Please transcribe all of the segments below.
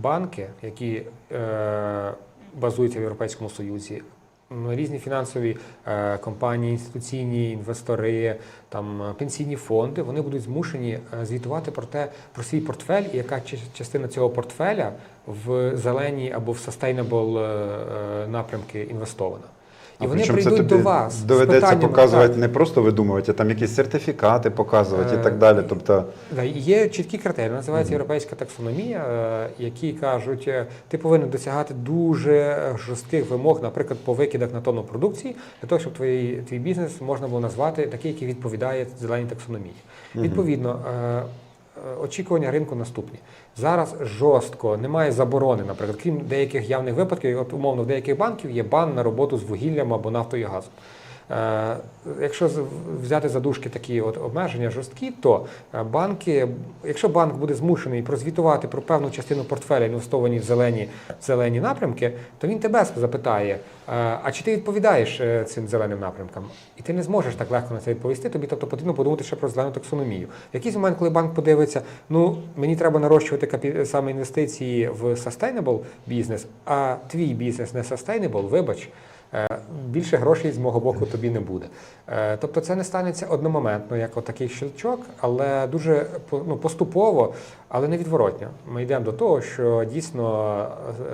банки, які е, базуються в Європейському Союзі, різні фінансові е, компанії, інституційні інвестори, там пенсійні фонди, вони будуть змушені е, звітувати про те, про свій портфель, і яка частина цього портфеля в зелені або в sustainable е, е, напрямки інвестована. І вони прийдуть до вас. з Доведеться питаннями, показувати так. не просто видумувати, а там якісь сертифікати показувати і Е, так далі. Тобто, Да, Є чіткі критерії, називається європейська таксономія, е, які кажуть, е, ти повинен досягати дуже е, жорстких вимог, наприклад, по викидах на тонну продукції, для того, щоб твій, твій бізнес можна було назвати такий, який відповідає зеленій таксономії. Відповідно, е, е, очікування ринку наступні. Зараз жорстко немає заборони, наприклад, крім деяких явних випадків, от умовно в деяких банків є бан на роботу з вугіллям або нафтою і газом. Е, Якщо взяти задушки такі от обмеження жорсткі, то е, банки, якщо банк буде змушений прозвітувати про певну частину портфеля, інвестовані в зелені, зелені напрямки, то він тебе запитає, е, а чи ти відповідаєш цим зеленим напрямкам? І ти не зможеш так легко на це відповісти. Тобі тобто потрібно подумати ще про зелену таксономію. В якийсь момент, коли банк подивиться, ну мені треба нарощувати капі... саме інвестиції в sustainable бізнес, а твій бізнес не sustainable, вибач. Е, Більше грошей з мого боку тобі не буде. Е, Тобто це не станеться одномоментно, як отакий щелчок, але дуже ну, поступово, але невідворотньо. Ми йдемо до того, що дійсно,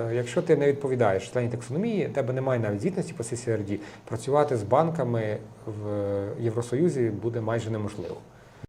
е, якщо ти не відповідаєш членів таксономії, тебе немає навіть звітності по CCRD, працювати з банками в Євросоюзі буде майже неможливо.